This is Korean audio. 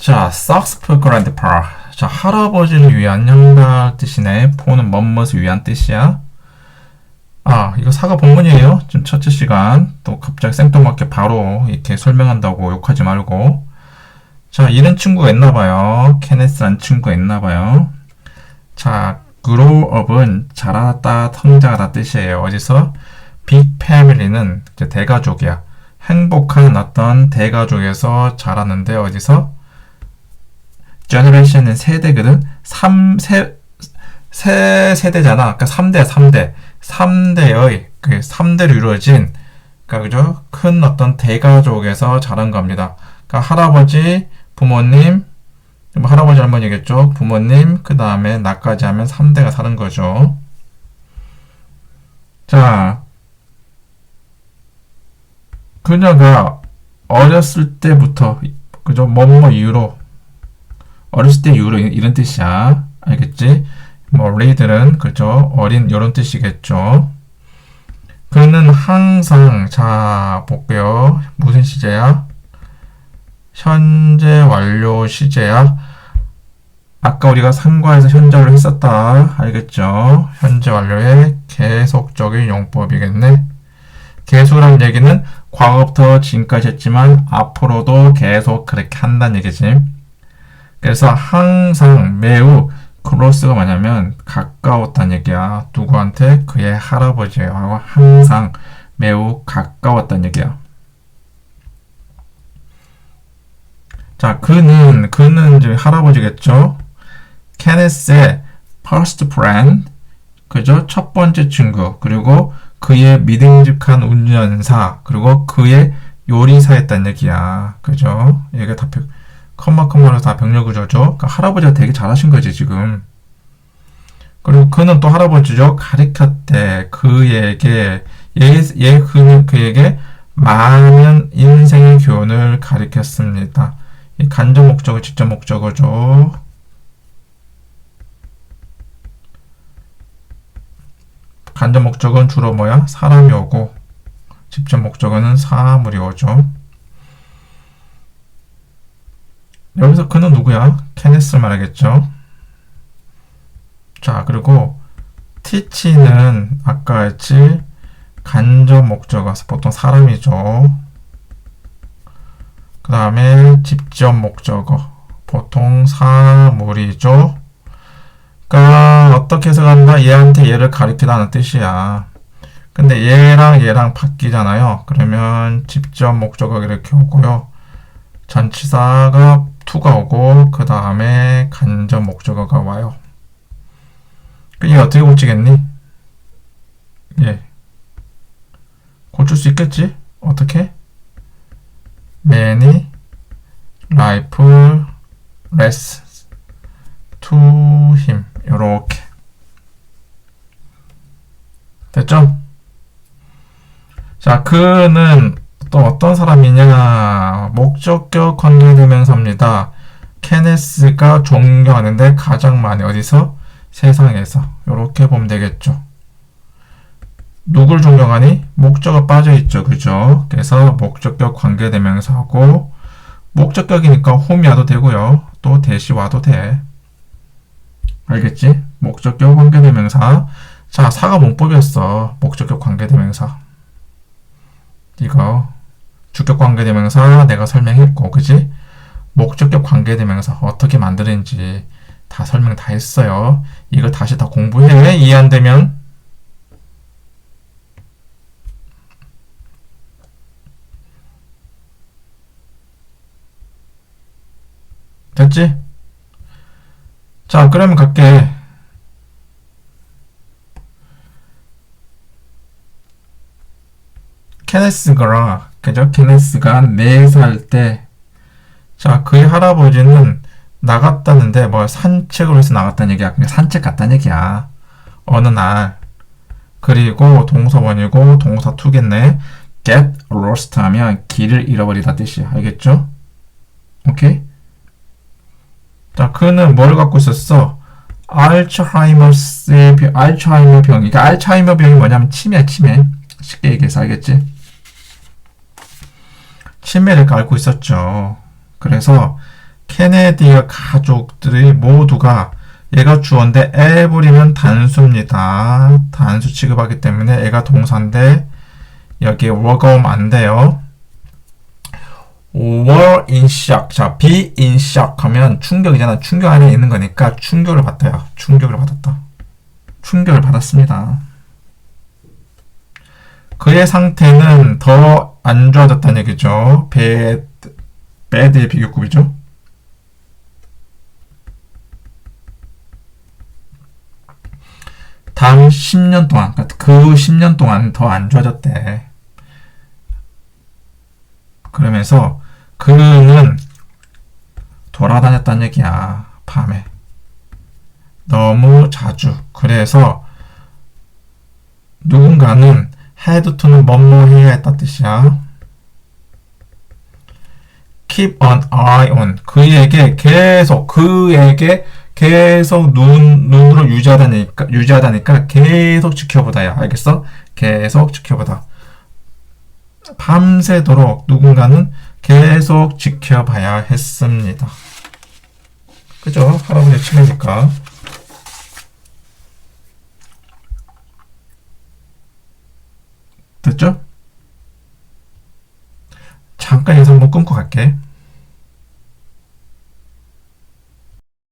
자, sucks for grandpa. 자, 할아버지를 위한 형달 뜻이네. for는 뭐뭇을 위한 뜻이야. 아, 이거 사과 본문이에요. 지금 첫째 시간. 또 갑자기 생뚱맞게 바로 이렇게 설명한다고 욕하지 말고. 자, 이런 친구가 있나봐요. 케네스란 친구가 있나봐요. 자, up은 자라다, 성장하다 뜻이에요. 어디서? big family는 이제 대가족이야. 행복한 어떤 대가족에서 자랐는데 어디서? Generation은 세대거든. 3, 세, 세 세대잖아. 그러니까 3대, 3대. 3대의, 그 3대로 이루어진, 그러니까 그죠? 큰 어떤 대가족에서 자란 겁니다. 그러니까 할아버지, 부모님, 뭐 할아버지 할머니겠죠. 부모님, 그 다음에 나까지 하면 3대가 사는 거죠. 자, 그녀가 어렸을 때부터, 그죠? 뭐뭐 이유로, 어렸을 때 이후로 이런 뜻이야. 알겠지? 뭐, 레이들은, 그죠? 어린, 이런 뜻이겠죠. 그는 항상, 자, 볼게요. 무슨 시제야? 현재 완료 시제야. 아까 우리가 상과에서 현재를 했었다. 알겠죠? 현재 완료의 계속적인 용법이겠네. 계속이라는 얘기는 과거부터 지금까지 했지만 앞으로도 계속 그렇게 한다는 얘기지. 그래서 항상 매우 크로스가 뭐냐면 가까웠다는 얘기야. 누구한테? 그의 할아버지하고 항상 매우 가까웠다는 얘기야. 자, 그는, 그는 이제 할아버지겠죠? 케네스의 first friend, 그죠? 첫 번째 친구, 그리고 그의 믿음직한 운전사, 그리고 그의 요리사였다는 얘기야. 그죠? 얘가 다 병, 컴마 컴마로 다 병력 구조죠. 그러니까 할아버지가 되게 잘하신 거지, 지금. 그리고 그는 또 할아버지죠. 가르쳤대. 그에게, 얘, 얘, 그는 그에게 많은 인생의 교훈을 가르쳤습니다. 이 간접 목적어, 직접 목적어죠. 간접 목적어는 주로 뭐야? 사람이 오고, 직접 목적어는 사물이 오죠. 여기서 그는 누구야? 케네스 말하겠죠. 자, 그리고 teach는 아까 했지 간접 목적어 보통 사람이죠. 그 다음에 직접 목적어 보통 사물이죠. 그러니까 어떻게 해석한다? 얘한테 얘를 가리키다는 뜻이야. 근데 얘랑 얘랑 바뀌잖아요. 그러면 직접 목적어 이렇게 오고요. 전치사가 to가 오고 그 다음에 간접 목적어가 와요. 이게 어떻게 고치겠니? 예. 고칠 수 있겠지? 어떻게? many life less to him 요렇게 됐죠? 자, 그는 또 어떤 사람이냐 목적격 관계대명사입니다. 케네스가 존경하는데 가장 많이 어디서? 세상에서 이렇게 보면 되겠죠. 누굴 존경하니? 목적어 빠져있죠. 그죠? 그래서 목적격 관계대명사하고 목적격이니까 홈이 와도 되고요. 또 대시 와도 돼. 알겠지? 목적격 관계대명사 자, 사가 문법이었어. 목적격 관계대명사 이거 주격 관계대명사 내가 설명했고 그지? 목적격 관계대명사 어떻게 만드는지 다 설명 다 했어요. 이거 다시 다 공부해. 이해 안 되면 됐지? 자, 그러면 갈게. 케네스가, 그죠? 케네스가 4살 때, 자, 그의 할아버지는 나갔다는데, 뭐, 산책을 해서 나갔다는 얘기야. 그냥 산책 갔다는 얘기야. 어느 날. 그리고 동서원이고, 동사 투겠네. get lost 하면 길을 잃어버리다 뜻이야. 알겠죠? 오케이? 자, 그는 뭘 갖고 있었어? 알츠하이머스의 병, 알츠하이머 병. 그러니까 알츠하이머 병이 뭐냐면 치매, 치매. 쉽게 얘기해서 알겠지? 치매를 앓고 있었죠. 그래서 케네디의 가족들이 모두가 얘가 주어인데 every면 단수입니다. 단수 취급하기 때문에 얘가 동사인데 여기에 오면 안 돼요. were in. 자, be in 하면 충격이잖아. 충격 안에 있는 거니까 충격을 받아요. 충격을 받았다. 충격을 받았습니다. 그의 상태는 더 안 좋아졌다는 얘기죠. bad, bad의 비교급이죠. 다음 10년 동안, 그러니까 그 10년 동안 더 안 좋아졌대. 그러면서 그는 돌아다녔다는 얘기야. 밤에. 너무 자주. 그래서 누군가는 had to는 뭐뭐 해야 했다 뜻이야. keep an eye on. 그에게 계속, 그에게 계속 눈, 눈으로 유지하다니까, 유지하다니까 계속 지켜보다야. 알겠어? 계속 지켜보다. 밤새도록 누군가는 계속 지켜봐야 했습니다. 그죠? 할아버지 친구니까. 됐죠? 잠깐 여기서 한번 끊고 갈게.